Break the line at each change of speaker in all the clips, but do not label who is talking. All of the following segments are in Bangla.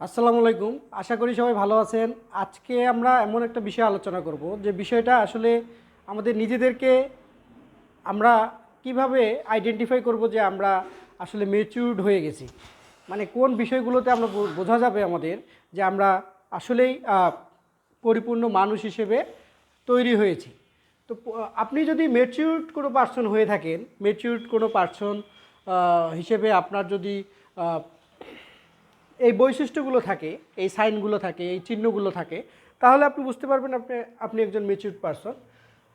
আসসালামু আলাইকুম। আশা করি সবাই ভালো আছেন। আজকে আমরা এমন একটা বিষয় আলোচনা করব, যে বিষয়টা আসলে আমাদের নিজেদেরকে আমরা কীভাবে আইডেন্টিফাই করব যে আমরা আসলে মেচিউরড হয়ে গেছি। মানে কোন বিষয়গুলোতে আমরা বোঝা যাবে আমাদের যে আমরা আসলেই পরিপূর্ণ মানুষ হিসেবে তৈরি হয়েছি। তো আপনি যদি মেচিউরড কোনো পার্সন হয়ে থাকেন মেচিউরড কোনো পার্সন হিসেবে আপনার যদি এই বৈশিষ্ট্যগুলো থাকে, এই সাইনগুলো থাকে, এই চিহ্নগুলো থাকে, তাহলে আপনি বুঝতে পারবেন আপনি আপনি একজন মেচিউর পারসন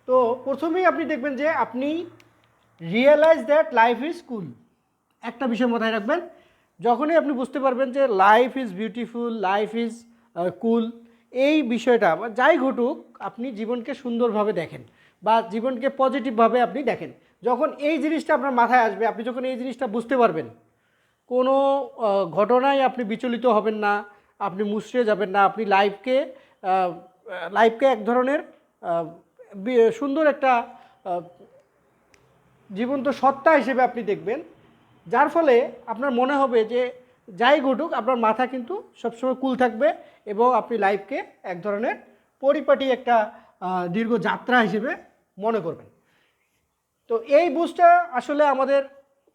তো প্রথমেই আপনি দেখবেন যে আপনি realise that life is cool একটা বিষয় মাথায় রাখবেন, যখনই আপনি বুঝতে পারবেন যে life is beautiful life is cool এই বিষয়টা যাই ঘটুক, আপনি জীবনকে সুন্দরভাবে দেখেন বা জীবনকে পজিটিভভাবে আপনি দেখেন। যখন এই জিনিসটা আপনার মাথায় আসবে, আপনি যখন এই জিনিসটা বুঝতে পারবেন কোনো ঘটনায় আপনি বিচলিত হবেন না, আপনি মুচড়ে যাবেন না, আপনি লাইফকে লাইফকে এক ধরনের সুন্দর একটা জীবন্ত সত্তা হিসেবে আপনি দেখবেন, যার ফলে আপনার মনে হবে যে যাই ঘটুক, আপনার মাথা কিন্তু সবসময় কুল থাকবে এবং আপনি লাইফকে এক ধরনের পরিপাটি একটা দীর্ঘ যাত্রা হিসেবে মনে করবেন। তো এই বুঝটা আসলে আমাদের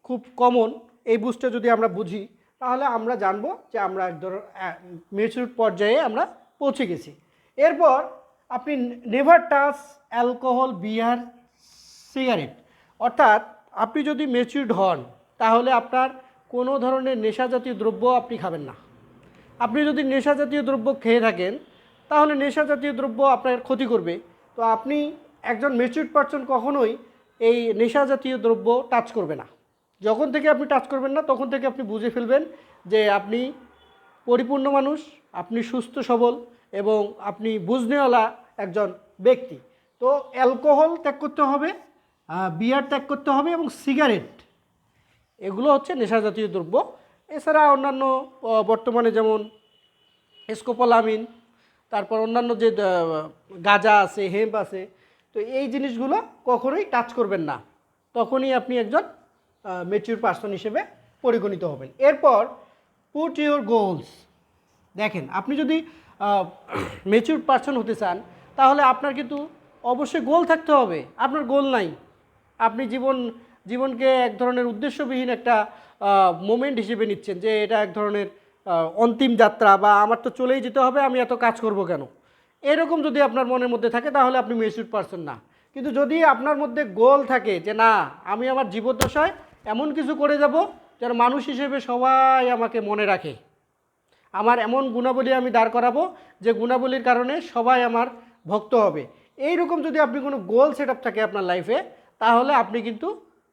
খুব কমন এই বুঝটা যদি আমরা বুঝি, তাহলে আমরা জানব যে আমরা এক ধর মেচুর পর্যায়ে আমরা পৌঁছে গেছি। এরপর আপনি never touch alcohol beer cigarette অর্থাৎ আপনি যদি মেচিউরড হন, তাহলে আপনার কোনো ধরনের নেশা জাতীয় দ্রব্য আপনি খাবেন না। আপনি যদি নেশা জাতীয় দ্রব্য খেয়ে থাকেন, তাহলে নেশা জাতীয় দ্রব্য আপনার ক্ষতি করবে। তো আপনি একজন মেচুরড পার্সন কখনোই এই নেশা জাতীয় দ্রব্য টাচ করবে না। যখন থেকে আপনি টাচ করবেন না, তখন থেকে আপনি বুঝে ফেলবেন যে আপনি পরিপূর্ণ মানুষ, আপনি সুস্থ সবল এবং আপনি বুঝনেওয়ালা একজন ব্যক্তি। তো অ্যালকোহল ত্যাগ করতে হবে বিয়ার ত্যাগ করতে হবে এবং সিগারেট। এগুলো হচ্ছে নেশা জাতীয় দ্রব্য। এছাড়া অন্যান্য বর্তমানে যেমন স্কোপোলামিন তারপর অন্যান্য যে গাঁজা আছে, হেম্প আছে, তো এই জিনিসগুলো কখনোই টাচ করবেন না। তখনই আপনি একজন মেচিউর পার্সন হিসেবে পরিগণিত হবেন। এরপর পুট ইউর গোলস দেখেন, আপনি যদি মেচিউর পার্সন হতে চান, তাহলে আপনার কিন্তু অবশ্যই গোল থাকতে হবে। আপনার গোল নাই। আপনি জীবন, জীবনকে এক ধরনের উদ্দেশ্যবিহীন একটা মোমেন্ট হিসেবে নিচ্ছেন যে এটা এক ধরনের অন্তিম যাত্রা বা আমার তো চলেই যেতে হবে, আমি এত কাজ করব কেন? এরকম যদি আপনার মনের মধ্যে থাকে, তাহলে আপনি মেচিউর পারসন না। কিন্তু যদি আপনার মধ্যে গোল থাকে যে না, আমি আমার জীবদ্দশায় এমন কিছু করে যাব যেন মানুষ হিসেবে সবাই আমাকে মনে রাখে। আমার এমন গুণাবলী আমি দাঁড় করাবো যে গুণাবলীর কারণে সবাই আমার ভক্ত হবে। এই রকম যদি আপনি কোনো গোল সেট আপ থাকে আপনার লাইফে, তাহলে আপনি কিন্তু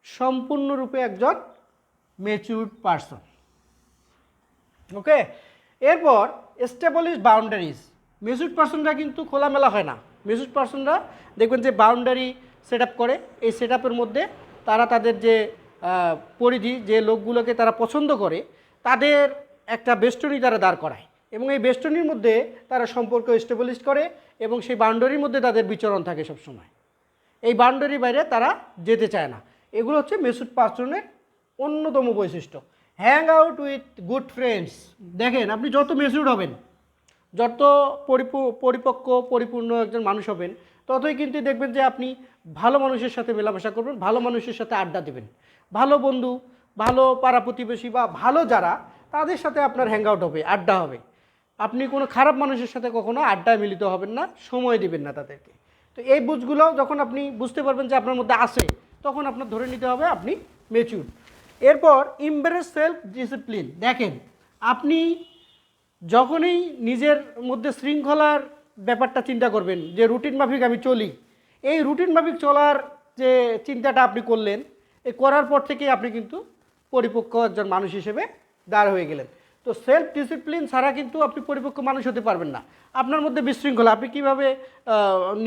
সম্পূর্ণরূপে একজন মেচিউরড পারসন ওকে? এরপর এস্টাবলিশ বাউন্ডারিজ মেচুড পার্সনরা কিন্তু খোলামেলা হয় না। মেচুড পার্সনরা দেখবেন যে বাউন্ডারি সেট করে। এই সেট মধ্যে তারা তাদের যে পরিধি যে লোকগুলোকে তারা পছন্দ করে, তাদের একটা বেষ্টনী তারা দাঁড় করায় এবং এই বেষ্টনীর মধ্যে তারা সম্পর্ক এস্টাবলিশ করে এবং সেই বাউন্ডারির মধ্যে তাদের বিচরণ থাকে সবসময়। এই বাউন্ডারির বাইরে তারা যেতে চায় না। এগুলো হচ্ছে মেসুড পার্সনের অন্যতম বৈশিষ্ট্য। Hang out with good friends দেখেন, আপনি যত মেসুড হবেন, যত পরিপু- পরিপক্ক, পরিপূর্ণ একজন মানুষ হবেন, ততই কিন্তু দেখবেন যে আপনি ভালো মানুষের সাথে মেলামেশা করবেন, ভালো মানুষের সাথে আড্ডা দেবেন। ভালো বন্ধু, ভালো পাড়া প্রতিবেশী বা ভালো যারা, তাদের সাথে আপনার হ্যাং আউট হবে, আড্ডা হবে। আপনি কোনো খারাপ মানুষের সাথে কখনো আড্ডায় মিলিত হবেন না, সময় দিবেন না তাদেরকে। তো এই বুঝগুলো যখন আপনি বুঝতে পারবেন যে আপনার মধ্যে আসে তখন আপনার ধরে নিতে হবে আপনি মেচুর এরপর ইম্বারেস সেলফ ডিসিপ্লিন দেখেন, আপনি যখনই নিজের মধ্যে শৃঙ্খলার ব্যাপারটা চিন্তা করবেন, যে রুটিন মাফিক আমি চলি, এই রুটিন মাফিক চলার যে চিন্তাটা আপনি করলেন এই করার পর থেকেই আপনি কিন্তু পরিপক্ক একজন মানুষ হিসেবে দাঁড় হয়ে গেলেন। তো সেলফ ডিসিপ্লিন ছাড়া কিন্তু আপনি পরিপক্ক মানুষ হতে পারবেন না। আপনার মধ্যে বিশৃঙ্খলা, আপনি কীভাবে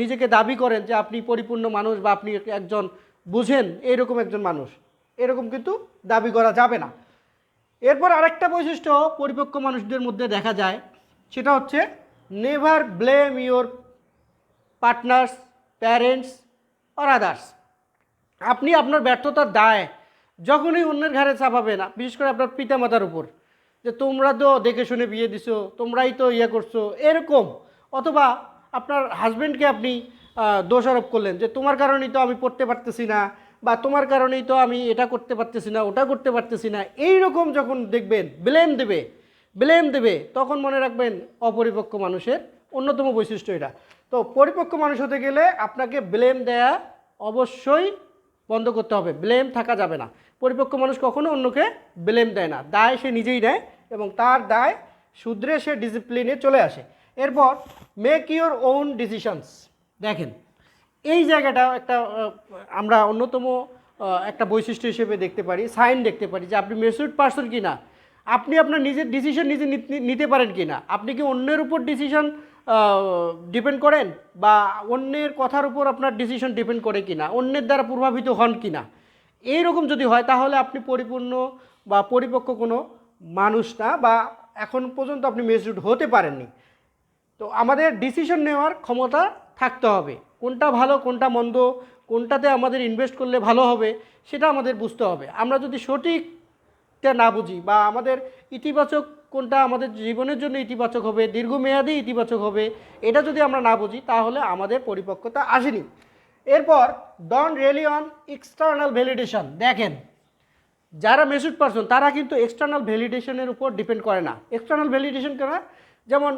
নিজেকে দাবি করেন যে আপনি পরিপূর্ণ মানুষ বা আপনি একজন বুঝেন এইরকম একজন মানুষ? এরকম কিন্তু দাবি করা যাবে না। এরপর আরেকটা বৈশিষ্ট্য পরিপক্ক মানুষদের মধ্যে দেখা যায়, সেটা হচ্ছে never blame your partners parents or others আপনি আপনার ব্যর্থতার দায়, যখনই অন্যের ঘাড়ে চাপাবেন বিশেষ করে আপনার পিতামাতার উপর, যে তোমরা তো দেখে শুনে বিয়ে দিছো, তোমরাই তো ইয়ে করছ, এরকম, অথবা আপনার হাজব্যান্ডকে আপনি দোষারোপ করলেন, যে তোমার কারণেই তো আমি পড়তে পারতেছি না, বা তোমার কারণেই তো আমি এটা করতে পারতেছি না, ওটা করতে পারতেছি না এই রকম যখন দেখবেন ব্লেম দেবে ব্লেম দেবে, তখন মনে রাখবেন অপরিপক্ক মানুষের অন্যতম বৈশিষ্ট্য এটা। তো পরিপক্ক মানুষ হতে গেলে আপনাকে ব্লেম দেয়া অবশ্যই বন্ধ করতে হবে। ব্লেম থাকা যাবে না। পরিপক্ক মানুষ কখনো অন্যকে ব্লেম দেয় না। দায় সে নিজেই নেয় এবং তার দায় শুধরে সে ডিসিপ্লিনে চলে আসে। এরপর মেক ইউর ওন ডিসিশনস দেখেন, এই জায়গাটা একটা আমরা অন্যতম একটা বৈশিষ্ট্য হিসেবে দেখতে পারি সাইন দেখতে পারি যে আপনি মেসুড পার্সন কি না আপনি আপনার নিজের ডিসিশন নিজে নিতে- নিতে পারেন কি না আপনি কি অন্যের উপর ডিসিশন ডিপেন্ড করেন বা অন্যের কথার উপর আপনার ডিসিশন ডিপেন্ড করে কি না অন্যের দ্বারা প্রভাবিত হন কি না এইরকম যদি হয়, তাহলে আপনি পরিপূর্ণ বা পরিপক্ক কোনো মানুষ না বা এখন পর্যন্ত আপনি মেসুড হতে পারেননি। তো আমাদের ডিসিশন নেওয়ার ক্ষমতা থাকতে হবে। কোনটা ভালো, কোনটা মন্দ, কোনটাতে আমাদের ইনভেস্ট করলে ভালো হবে, সেটা আমাদের বুঝতে হবে। আমরা যদি সঠিকটা না বুঝি বা আমাদের ইতিবাচক কোনটা আমাদের জীবনের জন্য ইতিবাচক হবে, দীর্ঘমেয়াদী ইতিবাচক হবে, এটা যদি আমরা না বুঝি, তাহলে আমাদের পরিপক্কতা আসেনি। এরপর don't rely on external validation দেখেন, যারা মেসুড পারসন তারা কিন্তু এক্সটার্নাল ভ্যালিডেশনের উপর ডিপেন্ড করে না। এক্সটার্নাল ভ্যালিডেশন কেনা? যেমন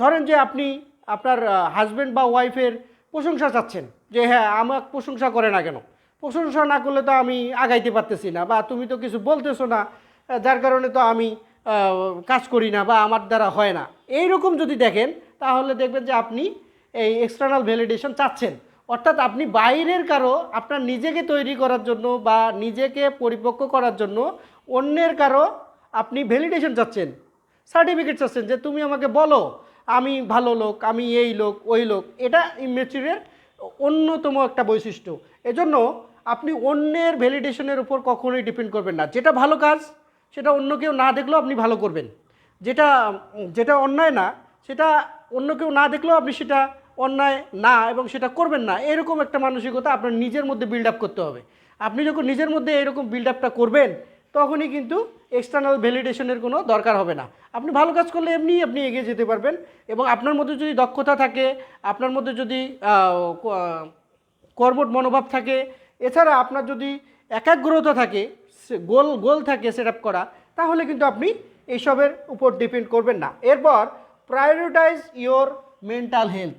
ধরেন যে আপনি আপনার হাজব্যান্ড বা ওয়াইফের প্রশংসা চাচ্ছেন, যে হ্যাঁ আমাকে প্রশংসা করে না কেন? প্রশংসা না করলে তো আমি আগাইতে পারতেছি না বা তুমি তো কিছু বলতেছো না। যার কারণে তো আমি কাজ করি না বা আমার দ্বারা হয় না। এই রকম যদি দেখেন, তাহলে দেখবেন যে আপনি এই এক্সটার্নাল ভ্যালিডেশন চাচ্ছেন। অর্থাৎ আপনি বাইরের কারও, আপনার নিজেকে তৈরি করার জন্য বা নিজেকে পরিপক্ক করার জন্য অন্যের কারও আপনি ভ্যালিডেশন চাচ্ছেন। সার্টিফিকেট চাচ্ছেন যে, তুমি আমাকে বলো, আমি ভালো লোক, আমি এই লোক, ওই লোক। এটা ইমেচুরের অন্যতম একটা বৈশিষ্ট্য। এজন্য আপনি অন্যের ভ্যালিডেশনের উপর কখনোই ডিপেন্ড করবেন না। যেটা ভালো কাজ সেটা অন্য কেউ না দেখলেও আপনি ভালো করবেন। যেটা যেটা অন্যায় না সেটা অন্য কেউ না দেখলেও আপনি সেটা অন্যায় না এবং সেটা করবেন না। এরকম একটা মানসিকতা আপনার নিজের মধ্যে বিল্ড আপ করতে হবে। আপনি যখন নিজের মধ্যে এরকম বিল্ড আপটা করবেন তখনই কিন্তু এক্সটার্নাল ভ্যালিডেশনের কোনো দরকার হবে না। আপনি ভালো কাজ করলে এমনিই আপনি এগিয়ে যেতে পারবেন এবং আপনার মধ্যে যদি দক্ষতা থাকে আপনার মধ্যে যদি আহ, ক- আহ, কর্মঠ মনোভাব থাকে এছাড়া আপনার যদি একাগ্রতা থাকে গোল গোল থাকে সেট আপ করা, তাহলে কিন্তু আপনি এইসবের উপর ডিপেন্ড করবেন না। এরপর প্রায়োরিটাইজ ইওর মেন্টাল হেলথ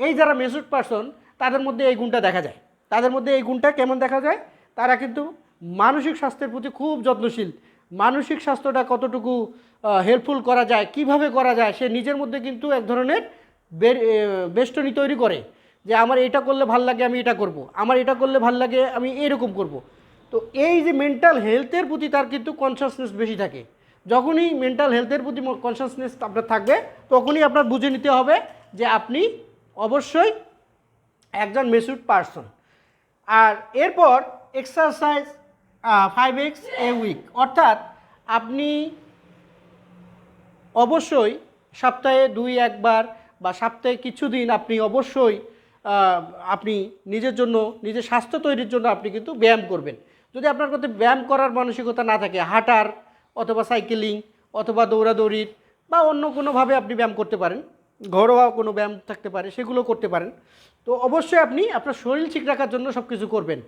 এই যারা মেসুড পারসন তাদের মধ্যে এই গুণটা দেখা যায়। তাদের মধ্যে এই গুণটা কেমন দেখা যায়? তারা কিন্তু মানসিক স্বাস্থ্যের প্রতি খুব যত্নশীল। মানসিক স্বাস্থ্যটা কতটুকু হেল্পফুল করা যায়, কীভাবে করা যায়, সে নিজের মধ্যে কিন্তু এক ধরনের বেষ্টনী তৈরি করে। যে আমার এটা করলে ভালো লাগে, আমি এটা করব। আমার এটা করলে ভালো লাগে, আমি এরকম করব। তো এই যে মেন্টাল হেলথের প্রতি তার কিন্তু কনসিয়াসনেস বেশি থাকে যখনই মেন্টাল হেলথের প্রতি কনসিয়াসনেস আপনার থাকবে, তখনই আপনার বুঝে নিতে হবে যে আপনি অবশ্যই একজন মেসুড পারসন আর এরপর exercise five X a week অর্থাৎ আপনি অবশ্যই সপ্তাহে দুই একবার বা সপ্তাহে কিছুদিন আপনি অবশ্যই আপনি নিজের জন্য, নিজের স্বাস্থ্য তৈরির জন্য আপনি কিন্তু ব্যায়াম করবেন। যদি আপনার মধ্যে ব্যায়াম করার মানসিকতা না থাকে, হাঁটার অথবা সাইকেলিং অথবা দৌড়াদৌড়ির বা অন্য কোনোভাবে আপনি ব্যায়াম করতে পারেন, ঘরোয়া কোনো ব্যায়াম থাকতে পারে, সেগুলো করতে পারেন, তো অবশ্যই আপনি আপনার শরীর ঠিক রাখার জন্য সব কিছু করবেন।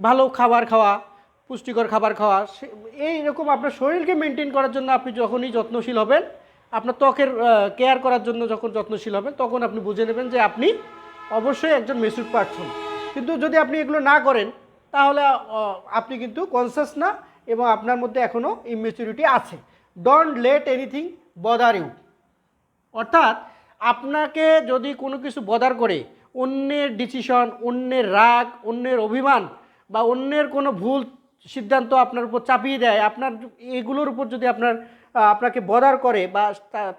ভালো খাবার খাওয়া, পুষ্টিকর খাবার খাওয়া, সে- এইরকম আপনার শরীরকে মেনটেন করার জন্য আপনি যখনই যত্নশীল হবেন, আপনার ত্বকের কেয়ার করার জন্য যখন যত্নশীল হবেন, তখন আপনি বুঝে নেবেন যে আপনি অবশ্যই একজন মেসুড পারসন। কিন্তু যদি আপনি এগুলো না করেন, তাহলে আপনি কিন্তু কনসিয়াস না এবং আপনার মধ্যে এখনও ইমেচুরিটি আছে। Don't let anything bother you অর্থাৎ, আপনাকে যদি কোনো কিছু বদার করে, অন্যের ডিসিশন অন্যের রাগ, অন্যের অভিমান বা অন্যের কোনো ভুল সিদ্ধান্ত আপনার উপর চাপিয়ে দেয়, আপনার এগুলোর উপর যদি আপনার আপনাকে বদার করে বা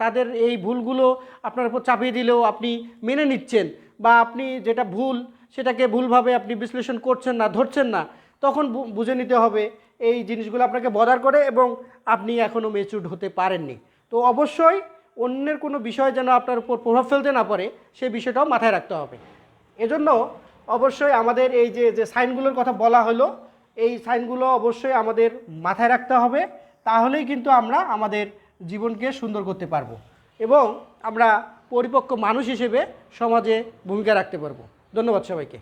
তাদের এই ভুলগুলো আপনার উপর চাপিয়ে দিলেও আপনি মেনে নিচ্ছেন বা আপনি যেটা ভুল সেটাকে ভুলভাবে আপনি বিশ্লেষণ করছেন না, ধরছেন না, তখন বুঝে নিতে হবে এই জিনিসগুলো আপনাকে বদার করে এবং আপনি এখনও মেচুর্ড হতে পারেননি। তো অবশ্যই অন্যের কোনো বিষয় যেন আপনার উপর প্রভাব ফেলতে না পারে সেই বিষয়টাও মাথায় রাখতে হবে। এজন্য অবশ্যই আমাদের এই যে যে সাইনগুলোর কথা বলা হলো, এই সাইনগুলো অবশ্যই আমাদের মাথায় রাখতে হবে। তাহলেই কিন্তু আমরা আমাদের জীবনকে সুন্দর করতে পারব এবং আমরা পরিপক্ক মানুষ হিসেবে সমাজে ভূমিকা রাখতে পারব। ধন্যবাদ সবাইকে।